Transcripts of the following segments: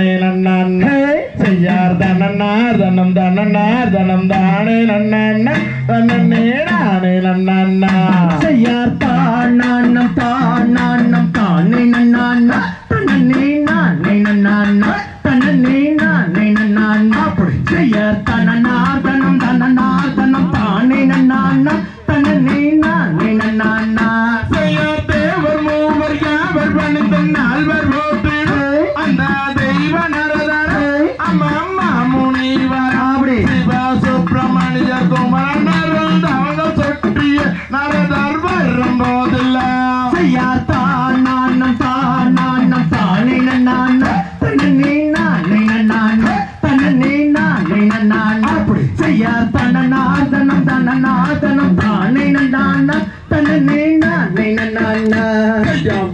தானே நன்னான்னு செய்யார் தனன்னார் தனம் தனன்னார் தனம் தானே நன்னான்னு தன்னே தனனயா தனநாதனம் தனநாதனம் தானை நந்தானா தனனே நானே நன்னானா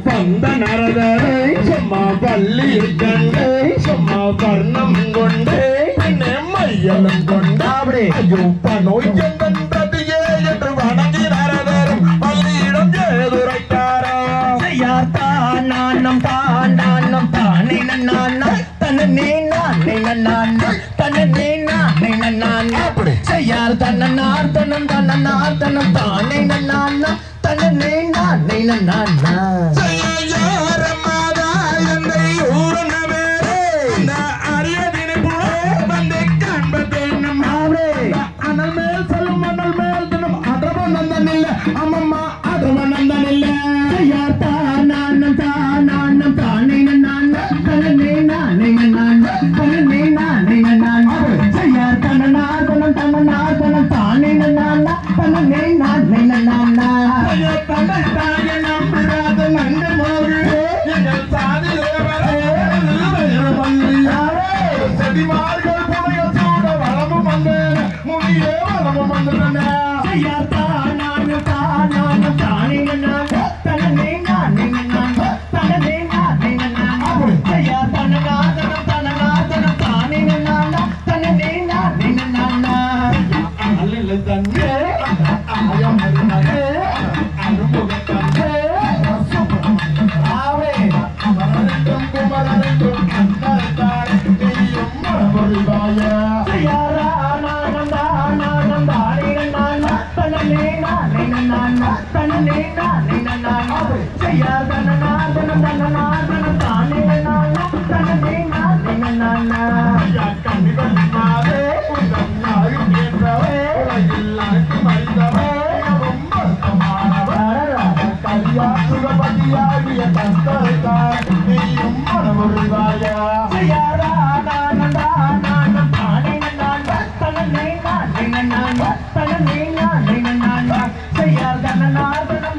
வந்த நரதரை சும்மா பள்ளியை கண்டே சும்மா வர்ணம் கொண்டே கொண்டாடே ஐயோ செய்யார் தன்னார் தன்னம் தன்னார் தன்னம். தானே நன்னா தன்னை நானே நன்னா அம்மா வந்ததல்ல ஐயா தனனே நானே நானா ஜெயா தனனா தன தனனா தன தானே நானா தனனே நானே நானா நாதனம்